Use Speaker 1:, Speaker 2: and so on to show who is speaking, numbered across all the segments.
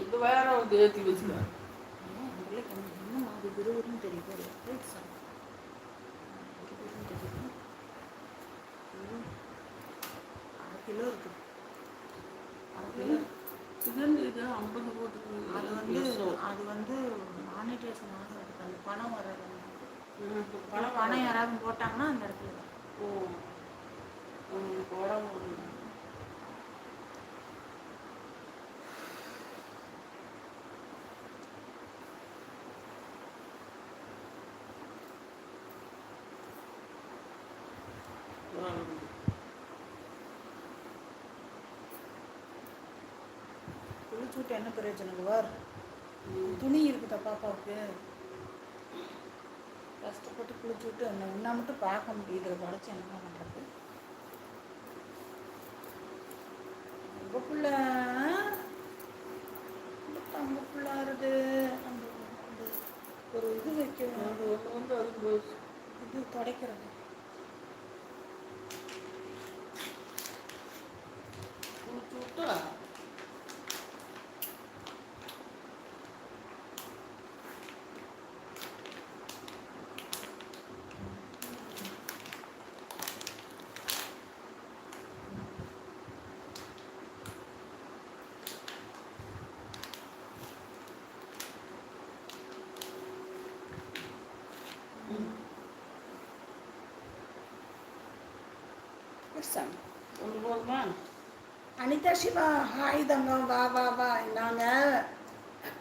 Speaker 1: இது வேற வந்து ஏற்றி
Speaker 2: அது விறுவிறுன்னு தெரியுது ஒரு. அரை கிலோ
Speaker 1: இது இது ஐம்பது போட்டு
Speaker 2: அது வந்து அது வந்து மானிட்டேஷன் ஆகிறதுக்கு அந்த பணம் வர்றது பணம் பணம் யாராவது போட்டாங்கன்னா அந்த இடத்துல.
Speaker 1: ஓ. உங்களுக்கு உடம்பு ஒரு
Speaker 2: குளிச்சு விட்டு என்ன பிரயோஜனம் வார் துணி இருக்குதா பாப்பாவுக்கு? கஷ்டப்பட்டு குளிச்சு விட்டு என்ன உன்னா மட்டும் பார்க்க முடியுது இதில் என்ன பண்ணுறது உங்க புள்ள தங்க புள்ளாருது அந்த அந்த ஒரு இது வைக்கணும்.
Speaker 1: அது ஒன்று வந்து போயிடுச்சு
Speaker 2: இது துடைக்கிறது.
Speaker 1: குளிச்சு விட்டா?
Speaker 2: பெருசாங்க
Speaker 1: ஒன்று போதுமா
Speaker 2: அனிதா சிவா ஹாய் தங்கம் வா வா வா நாங்கள்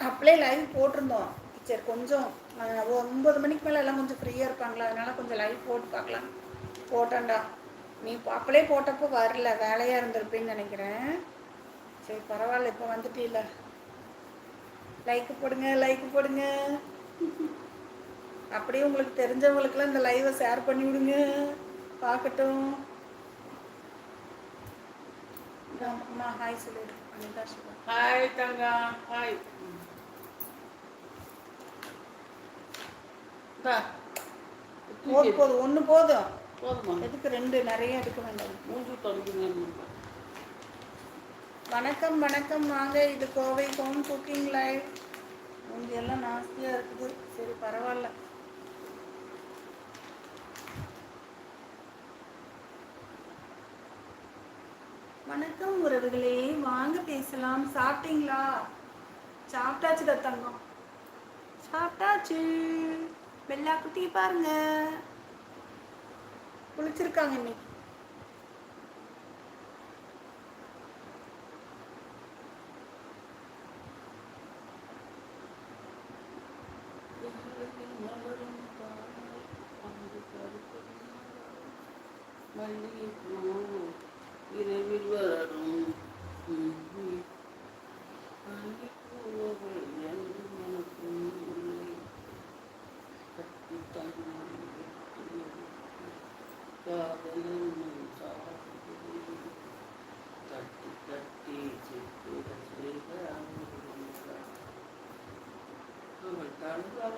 Speaker 2: அப்படியே லைவ் போட்டிருந்தோம். சரி கொஞ்சம் ஒன்பது மணிக்கு மேலே எல்லாம் கொஞ்சம் ஃப்ரீயாக இருப்பாங்களா? அதனால கொஞ்சம் லைவ் போட்டு பார்க்கலாம். போட்டேன்டா. நீ அப்படியே போட்டப்போ வரல. வேலையாக இருந்திருப்பேன்னு நினைக்கிறேன். சரி பரவாயில்ல இப்போ வந்துட்டீல்ல லைக் போடுங்க லைக் போடுங்க. அப்படியே உங்களுக்கு தெரிஞ்சவங்களுக்குலாம் இந்த லைவை ஷேர் பண்ணி விடுங்க. பார்க்கட்டும். அம்மா ஹாய் சொல்லிடு அனிதா
Speaker 1: ஹாய் தங்கா ஹாய்.
Speaker 2: போதும் போதும். ஒன்று போதும்.
Speaker 1: போதுமா?
Speaker 2: எதுக்கு ரெண்டு? நிறைய எடுக்க வேண்டாம்.
Speaker 1: மூஞ்சி தொடங்குங்க
Speaker 2: வணக்கம் வணக்கம். வாங்க இது கோவை ஹோம் குக்கிங் லைவ் மூஞ்சி எல்லாம் நாஸ்தியாக இருக்குது சரி பரவாயில்ல வணக்கம் உறவுகளே. வாங்க பேசலாம். சாப்பிட்டீங்களா? சாப்பிட்டாச்சு தங்கம் சாப்பிட்டாச்சு. வெள்ளா குட்டி பாருங்க. குளிச்சிருக்காங்க இன்னைக்கு.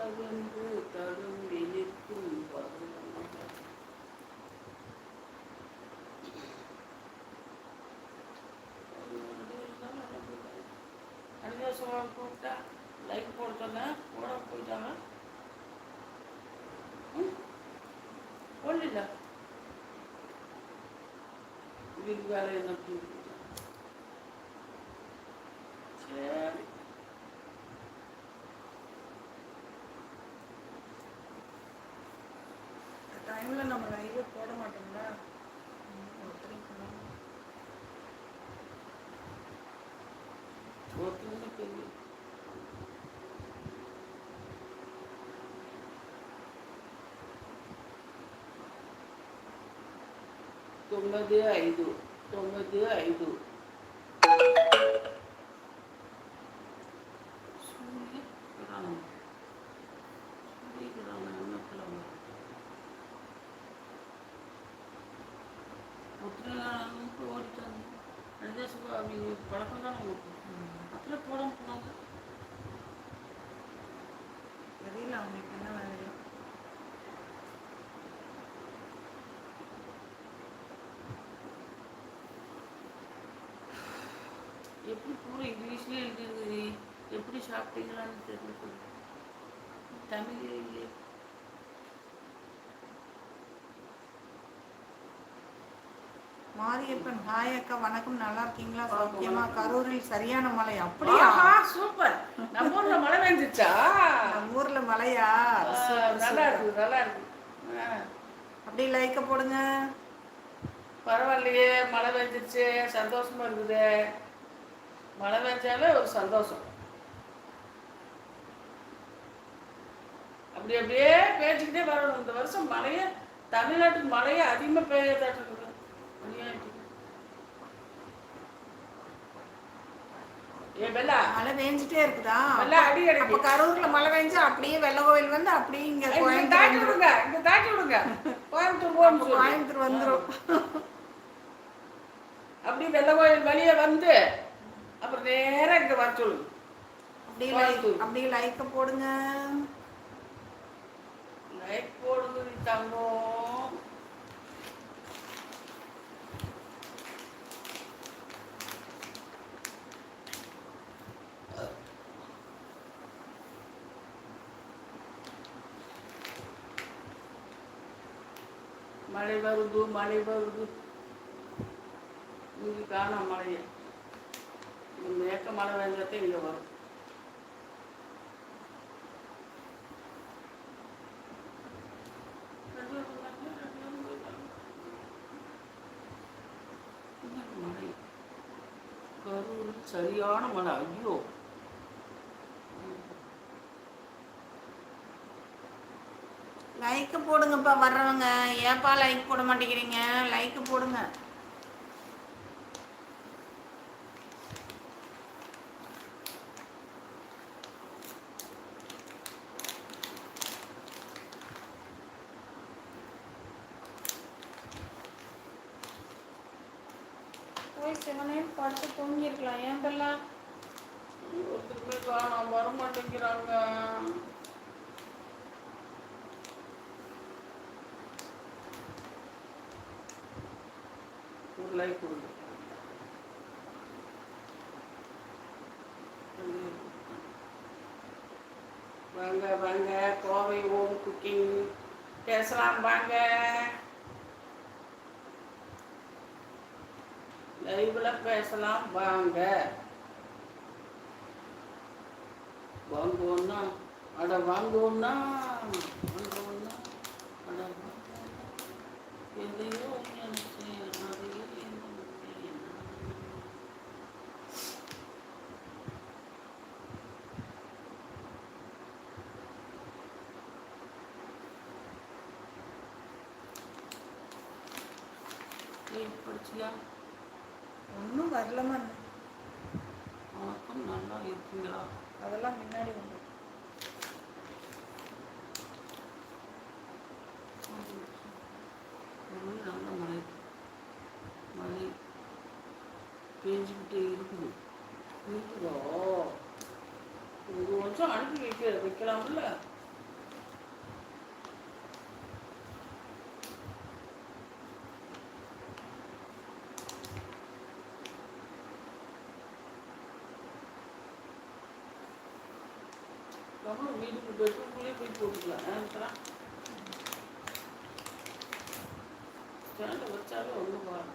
Speaker 1: தழுவளவென்று தழும்பி நிற்கும் பருவம் அனிதேஸ்வரம் கூப்பிட்டா லைக் போட சொன்னேன் போட போயிட்டாங்க ம் போடல வீட்டு வேலை என்ன பண்ணிட்டு சரி
Speaker 2: போட மாட்டோம்ல ம், ஒருத்தரையும் காணோம்.
Speaker 1: ஒருத்தவங்க தெரியும் తొమ్మిది ఐదు తొమ్మిది ఐదు இங்கிலீஷ்லேயே எழுதிருக்குது எப்படி சாப்பிட்டீங்களான்னு தெரியல தமிழ் இல்லையே.
Speaker 2: மாரியப்பன் ஹாய் அக்கா வணக்கம். நல்லா இருக்கீங்களா? சௌக்கியமா? கரூரில் சரியான மழை அப்படியா?
Speaker 1: சூப்பர் நம்ம ஊர்ல மழை பெஞ்சிச்சா?
Speaker 2: நம்ம ஊர்ல மழையா?
Speaker 1: நல்லா. இருக்கு நல்லா இருக்கு. ஆ,
Speaker 2: அப்படியே லைக்க போடுங்க.
Speaker 1: பரவாயில்லையே மழை பெஞ்சிருச்சு. சந்தோஷமா இருக்குது. மழை பெஞ்சாலே ஒரு சந்தோஷம். அப்படி அப்படியே பேச்சுக்கிட்டே வரணும். இந்த வருஷம் மழையே தமிழ்நாட்டுக்கு மழையே அதிகமாக பெய்யதாட்டு இருக்குது. ஏ பெல்லா.
Speaker 2: மழை பெஞ்சிட்டே இருக்குதா?
Speaker 1: நல்லா அடி
Speaker 2: அப்ப
Speaker 1: அடிக்கு
Speaker 2: கரூர்ல மழை பெஞ்சு அப்படியே வெள்ள கோயில் வந்து அப்படியே இங்க கோயம்புத்தூர்.
Speaker 1: விடுங்க இங்க தாக்கி விடுங்க. கோயம்புத்தூர் சொல்லு.
Speaker 2: கோயம்புத்தூர் வந்துரும்.
Speaker 1: அப்படியே வெள்ளை கோயில் வழியே வந்து அப்புறம் நேரா இங்க வர சொல்லு.
Speaker 2: அப்படியே லைக். அப்படியே லைக்க போடுங்க.
Speaker 1: லைட் போடுங்க நீ தங்கம். மழை வருது மழை வருது. இங்கே காணோம் மழையை. மேற்க மழை வெள்ளத்தை இங்கே வரும். மழை கரூர் சரியான மழை ஐயோ.
Speaker 2: லைக் போடுங்கப்பா வர்றவங்க. ஏப்பா லைக் போட மாட்டேங்கிறீங்க? லைக் போடுங்க. தூங்கியிருக்கலாம் ஏன் பெல்லா
Speaker 1: ஒருத்தருமே காணோம் வர மாட்டேங்கிறாங்க ஒரு லைக் கொடுங்க. வாங்க வாங்க. கோவை ஓம் குக்கிங். பேசலாம் வாங்க. லைவில் பேசலாம் வாங்க. வாங்குவோம்னா அட வாங்குவோம்னா வாங்குவோம்னா அட எதையோ நினைச்சேன் படிச்சியா?
Speaker 2: ஒன்றும் வரலமா
Speaker 1: வணக்கம் நல்லா இருக்கீங்களா?
Speaker 2: அதெல்லாம் முன்னாடி
Speaker 1: ஒரு நல்ல மழை. மழை பேஞ்சுக்கிட்டே இருக்குது. இருக்குதோ ஒரு வருஷம் அனுப்பி வைக்க வைக்கலாம்ல? கவனம் வீட்டுக்கு பெட்ரூம்குள்ளேயே போய் போட்டுக்கலாம். ஏன்னா வச்சாலே ஒன்றும் பாரு.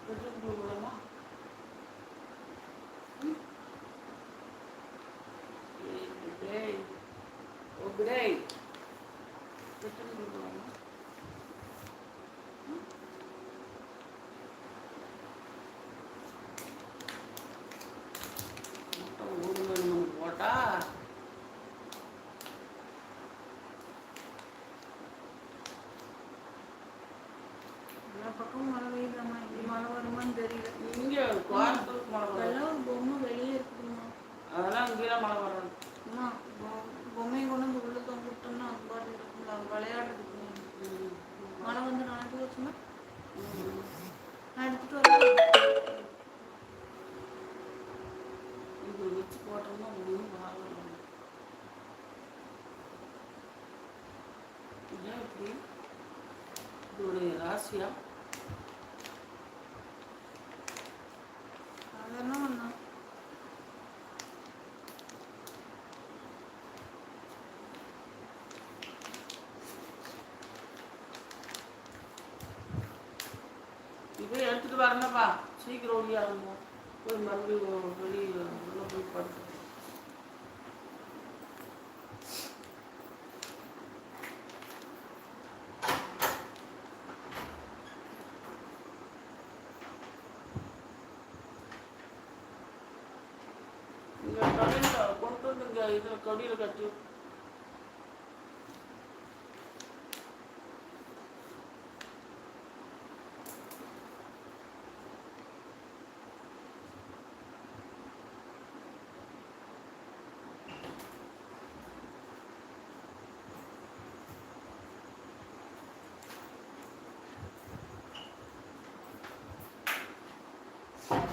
Speaker 1: பெட்ரூம்குள்ள விடலாமா ம்? டேய். ஓ, டேய். பெட்ரூம்குள்ள விடலாமா? மொத்தம் ஒரு மணி நமக்கு போட்டா
Speaker 2: எல்லா பக்கமும் மழை பெய்யுதாம்மா இப்படி மழை வருமான்னு தெரியல
Speaker 1: இங்க கோயம்புத்தூருக்கு மழை வரும்
Speaker 2: அதெல்லாம் ஒரு பொம்மை வெளியே இருக்குதும்மா
Speaker 1: அதெல்லாம் இங்கேலாம் மழை வரும்
Speaker 2: அம்மா பொ- பொம்மையை கொண்டு வந்து உள்ள தொங்க விட்டோம்னா அது பாட்டு இருக்கும்ல அது விளையாடுறதுக்கு மழை வந்து நாளைக்கு போச்சுன்னா நான் எடுத்துட்டு வரேன்
Speaker 1: இது வச்சு போட்டோம்னா ஒன்றும் வரல இப்படி இதோடைய ராசியா
Speaker 2: அதெல்லாம் ஒன்றும்
Speaker 1: இப்போ எடுத்துட்டு வரணும்ப்பா சீக்கிரம் ஒடியாகணும் போய் மறுபடியும் வெளியே உள்ள போய் படுத்து இங்கே கடையில் கொண்டு வந்து இங்கே இதில் கொடியில் கட்டி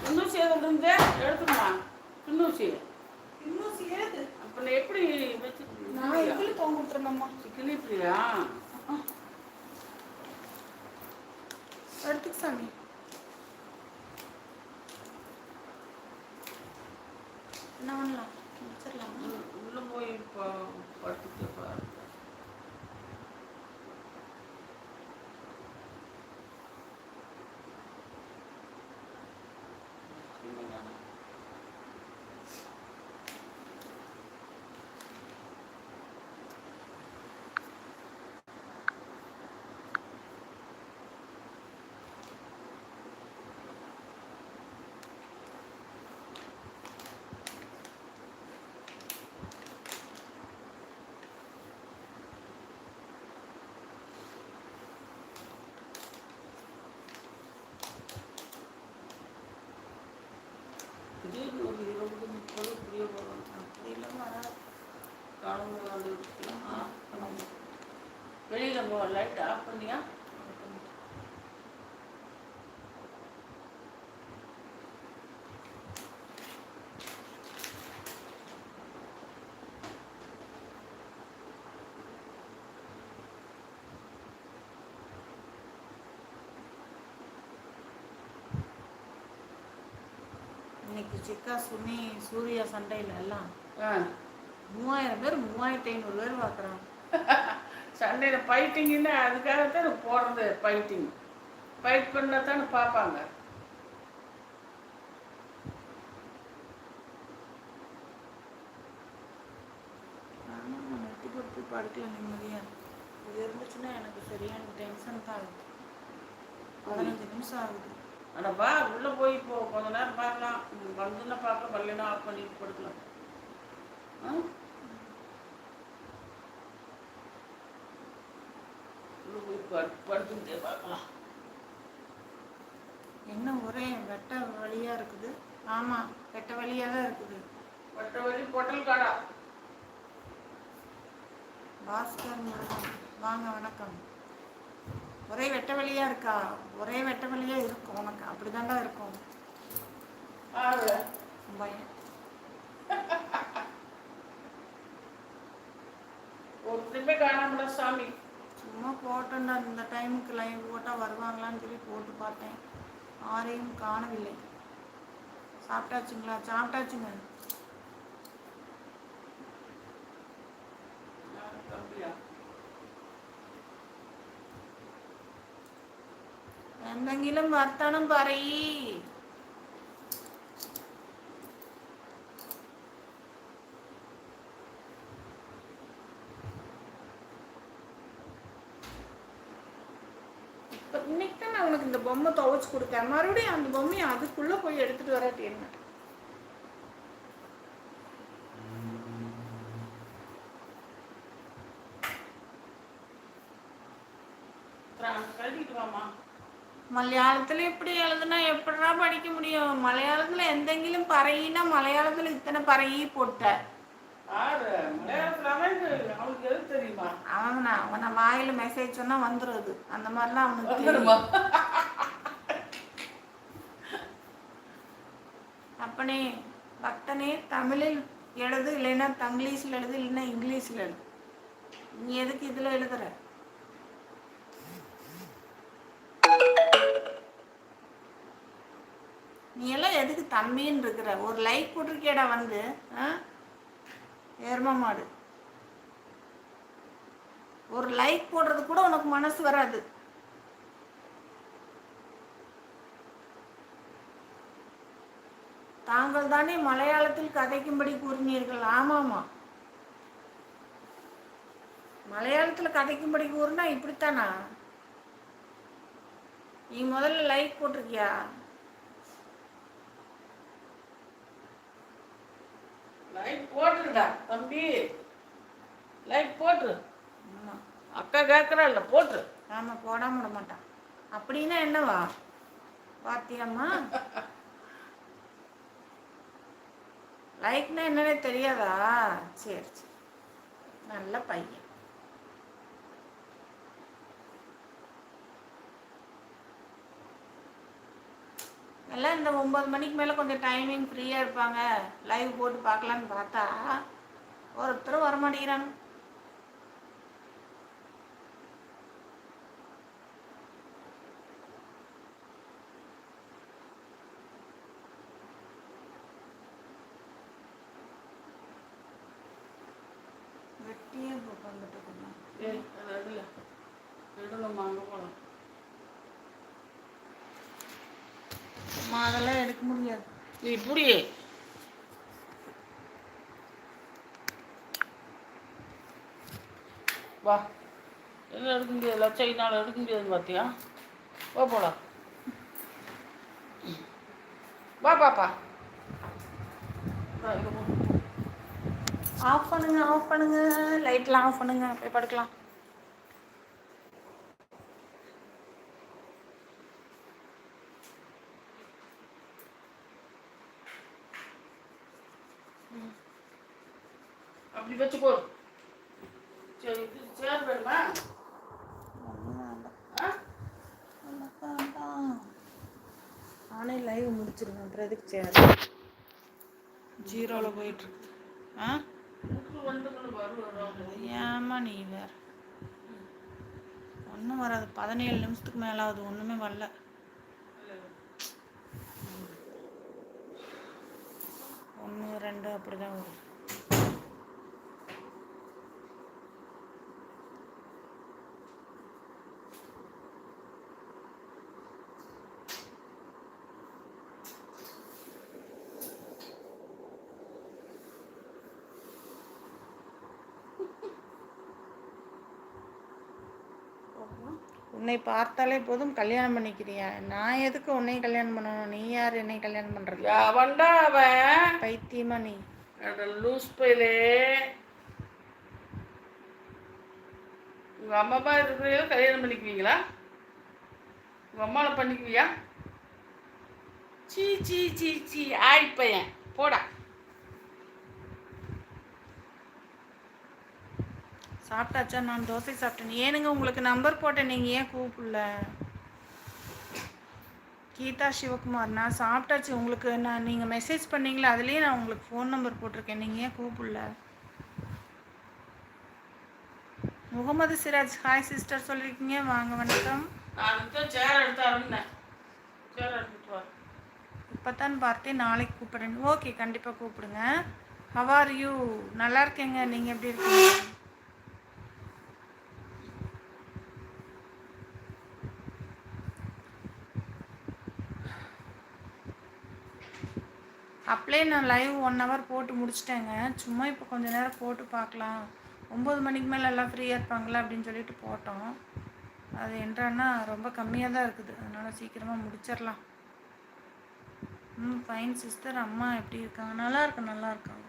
Speaker 1: இன்னும் சேதம் எடுத்துமா இன்னும் சேதம்
Speaker 2: இன்னும் சேது
Speaker 1: அப்போ நான் எப்படி வச்சு
Speaker 2: நான் இதில் தொங்க விட்டுருந்தம்மா
Speaker 1: கிளிப்பியா
Speaker 2: எடுத்துக்க சாமி என்ன பண்ணலாம் முடிச்சிடலாமா
Speaker 1: உள்ள போய் இப்போ படுத்துட்டு பாரு திடீர்னு ஒரு இருபது முப்பது புரிய போகிறோம்
Speaker 2: அப்படிலாம் வராது
Speaker 1: காலங்கள் வெளியில் லைட் ஆஃப் பண்ணியா?
Speaker 2: இன்னைக்கு சிக்கா சுனி சூர்யா சண்டையில எல்லாம் மூவாயிரம் பேர் மூவாயிரத்தி ஐநூறு பேர் பார்க்குறாங்க
Speaker 1: சண்டையில் ஃபைட்டிங்குன்னு அதுக்காகத்தான் போடுறது ஃபைட்டிங் ஃபைட் பண்ணால் தானே பார்ப்பாங்க.
Speaker 2: நானும் நெட்டி போட்டு படுக்கல நிம்மதியா. இது இருந்துச்சுன்னா எனக்கு சரியான டென்ஷன் தான் ஆகுது. பதினஞ்சு நிமிஷம் ஆகுது.
Speaker 1: ஆனால் வா உள்ளே போய் இப்போ கொஞ்ச நேரம் பார்க்கலாம் வந்துன்னா பார்க்கலாம் வரலைன்னா ஆஃப் பண்ணிட்டு படுக்கலாம் உள்ளே போய் படு படுத்துக்கிட்டே பார்க்கலாம்.
Speaker 2: என்ன ஒரே வெட்ட வழியா இருக்குது? ஆமா வெட்ட வழியா தான் இருக்குது.
Speaker 1: பட்ட வழி பொட்டல் காடா.
Speaker 2: பாஸ்கர் வாங்க வணக்கம். ஒரே வெட்ட வழியா இருக்கா? ஒரே வெட்ட வழியா இருக்கும் உனக்கு. அப்படிதான்டா இருக்கும்.
Speaker 1: ஆறு.
Speaker 2: பயம்.
Speaker 1: ஒருத்தருமே காணாமடா சாமி.
Speaker 2: சும்மா போட்டேன்டா. இந்த டைமுக்கு லைவ் போட்டால் வருவாங்களான்னு சொல்லி போட்டு பார்த்தேன். யாரையும் காணவில்லை. சாப்பிட்டாச்சுங்களா? சாப்பிட்டாச்சுங்க
Speaker 1: யாரு தம்பியா
Speaker 2: എന്തെങ്കിലും വർത്തമാനം പറയ് இப்ப இன்னைக்கு தான் நான் உனக்கு இந்த பொம்மை துவைச்சு கொடுத்தேன் மறுபடியும் அந்த பொம்மையை அதுக்குள்ள போய் எடுத்துட்டு வராட்டி என்ன மலையாளத்துல இப்படி எழுதுனா எப்படிடா படிக்க முடியும்? மலையாளத்துல எந்தெங்கிலும் பறையினா மலையாளத்துல இத்தனை பறையி போட்ட.
Speaker 1: ஆறு மலையாளத்தில் அவன்
Speaker 2: அவனா வாயில மெசேஜ் சொன்னா வந்துருது. அந்த மாதிரிலாம் அவனுக்கு அப்பனே பக்தனே தமிழில் எழுது இல்லைன்னா தங்கிலீஷில் எழுது இல்லைன்னா இங்கிலீஷில் எழுது. நீ எதுக்கு இதில் எழுதுற? நீ எல்லாம் எதுக்கு தம்பின்னு இருக்கிற? ஒரு லைக் போட்டிருக்கேடா வந்து. ஆ? மாடு. ஒரு லைக் போடுறது கூட உனக்கு மனசு வராது. தாங்கள் தானே மலையாளத்தில் கதைக்கும்படி கூறினீர்கள். ஆமாமா மலையாளத்தில் கதைக்கும்படி கூறுனா இப்படித்தானா? நீ முதல்ல லைக் போட்டிருக்கியா?
Speaker 1: லைட் போட்டுருடா தம்பி. லைட் போட்டுரு.
Speaker 2: ஆமாம்
Speaker 1: அக்கா இல்லை போட்டுரு.
Speaker 2: ஆமாம் போடாம விட மாட்டான். அப்படின்னா என்னவா? பாத்தியம்மா? லைக்னா என்னன்னே தெரியாதா? சரி சரி. நல்ல பையன். எல்லாம் இந்த ஒம்பது மணிக்கு மேலே கொஞ்சம் டைமிங் ஃப்ரீயாக இருப்பாங்க. லைவ் போட்டு பார்க்கலான்னு பார்த்தா ஒருத்தரும் வர மாட்டேங்கிறாங்க வெட்டியே உட்காந்துட்டு இருக்கணும்
Speaker 1: ஏய் அது எடுல எடுங்கம்மா அங்கே போகலாம்
Speaker 2: அம்மா அதெல்லாம் எடுக்க முடியாது
Speaker 1: நீ இப்படி வா. என்ன எடுக்க முடியாது? லட்சைனால எடுக்க முடியாதுன்னு பார்த்தியா வா போலாம். வா பாப்பா.
Speaker 2: ஆஃப் பண்ணுங்க ஆஃப் பண்ணுங்க. லைட்லாம் ஆஃப் பண்ணுங்க. போய் படுக்கலாம்.
Speaker 1: சரி இது சேர் வேணுமா? ஆ?
Speaker 2: நானே லைவ் எதுக்கு சேர். ஜீரோவில் போயிட்டுருக்கு. ஆ? ஏம்மா நீ வேற? ஒன்றும் வராது. பதினேழு நிமிஷத்துக்கு மேலே ஆகுது. ஒன்றுமே வரல. ஒன்று ரெண்டு அப்படி தான் வரும். உன்னை பார்த்தாலே போதும் கல்யாணம் பண்ணிக்கிறியா? நான் எதுக்கு உன்னை கல்யாணம் பண்ணணும்? நீ யார் என்னை கல்யாணம் பண்ணுறது
Speaker 1: அவன்டா அவன்.
Speaker 2: பைத்தியமா நீ.
Speaker 1: லூஸ் பையலே. உங்க அம்மா அப்பா இருக்கிறீங்களா கல்யாணம் பண்ணிக்குவீங்களா? உங்க அம்மாவை பண்ணிக்குவியா? சீ சீ சீ சீ. ஆய் பையன். போடா.
Speaker 2: சாப்பிட்டாச்சா? நான் தோசை சாப்பிட்டேன். ஏனுங்க உங்களுக்கு நம்பர் போட்டேன். நீங்கள் ஏன் கூப்பிடல? கீதா சிவகுமார் நான் சாப்பிட்டாச்சு. உங்களுக்கு நான் நீங்கள் மெசேஜ் பண்ணீங்களா அதுலேயே நான் உங்களுக்கு ஃபோன் நம்பர் போட்டிருக்கேன். நீங்கள் ஏன் கூப்பிடல? முகமது சிராஜ் ஹாய் சிஸ்டர் சொல்லியிருக்கீங்க வாங்க வணக்கம். இப்போ தான் பார்த்தேன். நாளைக்கு கூப்பிட்றேன். ஓகே கண்டிப்பாக கூப்பிடுங்க. ஹவார் யூ நல்லா இருக்கேங்க. நீங்கள் எப்படி இருக்கீங்க? அப்படியே நான் லைவ் ஒன் ஹவர் போட்டு முடிச்சிட்டேங்க. சும்மா இப்போ கொஞ்ச நேரம் போட்டு பார்க்கலாம். ஒம்பது மணிக்கு மேலே எல்லாம் ஃப்ரீயாக இருப்பாங்களா அப்படின்னு சொல்லிட்டு போட்டோம். அது என்றான்னா ரொம்ப கம்மியாக தான் இருக்குது. அதனால் சீக்கிரமாக முடிச்சிடலாம். ம் ஃபைன் சிஸ்டர் அம்மா எப்படி இருக்காங்க? நல்லா இருக்கு? நல்லா இருக்காங்க.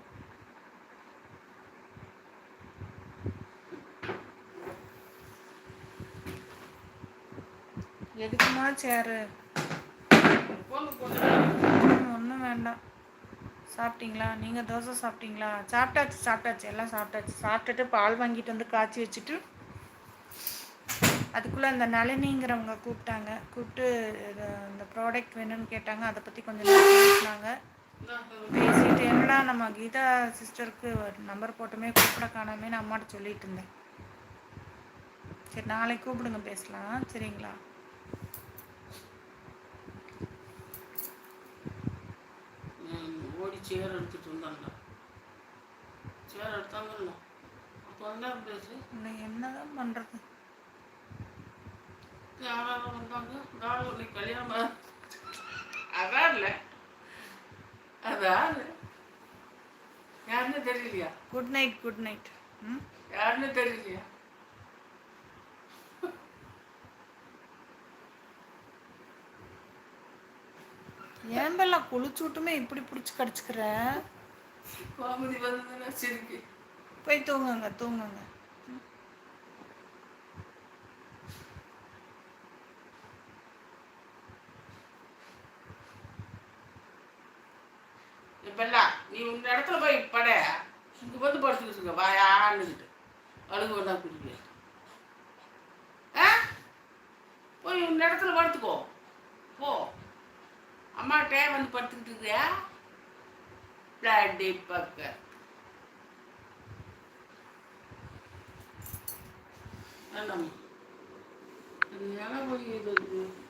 Speaker 2: எதுக்குமா சேரு ஒன்றும் வேண்டாம். சாப்பிட்டீங்களா? நீங்கள் தோசை சாப்பிட்டீங்களா? சாப்பிட்டாச்சு சாப்பிட்டாச்சு. எல்லாம் சாப்பிட்டாச்சு. சாப்பிட்டுட்டு பால் வாங்கிட்டு வந்து காய்ச்சி வச்சுட்டு அதுக்குள்ளே அந்த நளினிங்கிறவங்க கூப்பிட்டாங்க. கூப்பிட்டு இது இந்த ப்ராடக்ட் வேணும்னு கேட்டாங்க. அதை பற்றி கொஞ்சம் பேசினாங்க. பேசிட்டு என்னடா நம்ம கீதா சிஸ்டருக்கு நம்பர் போட்டுமே கூப்பிட காணாமேன்னு அம்மாட்ட சொல்லிட்டு இருந்தேன். சரி நாளைக்கு கூப்பிடுங்க பேசலாம். சரிங்களா?
Speaker 1: சேர் எடுத்துட்டு வந்தாங்க. சேர் எடுத்தாங்கல்ல. அப்போ வந்தா பேசு
Speaker 2: இன்னும் என்னதான் பண்றது?
Speaker 1: யாராவது வந்தாங்க? நாள் உன்னை கல்யாணம் அதான் இல்லை. அதான் யாருன்னு தெரியலையா?
Speaker 2: குட் நைட் குட் நைட் ம்?
Speaker 1: யாருன்னு தெரியலையா?
Speaker 2: ஏன் பெல்லாம் குளிச்சு விட்டுமே இப்படி பிடிச்சி கடிச்சுக்கிற?
Speaker 1: கோமதி வந்ததுன்னா சிரிக்கு
Speaker 2: போய் தூங்குங்க தூங்குங்க.
Speaker 1: இப்பெல்லாம் நீ உங்க இடத்துல போய் பட. இங்க வந்து படுத்துக்கிட்டு இருக்க வாயான்னுக்கிட்டு அழுகு வந்தா குடிக்க போய் உங்க இடத்துல படுத்துக்கோ. போ. அம்மாட்டே வந்து படுத்துக்கிட்டு இருக்கியா? பிளாடி பக்க. என்னம்மா போய் இது?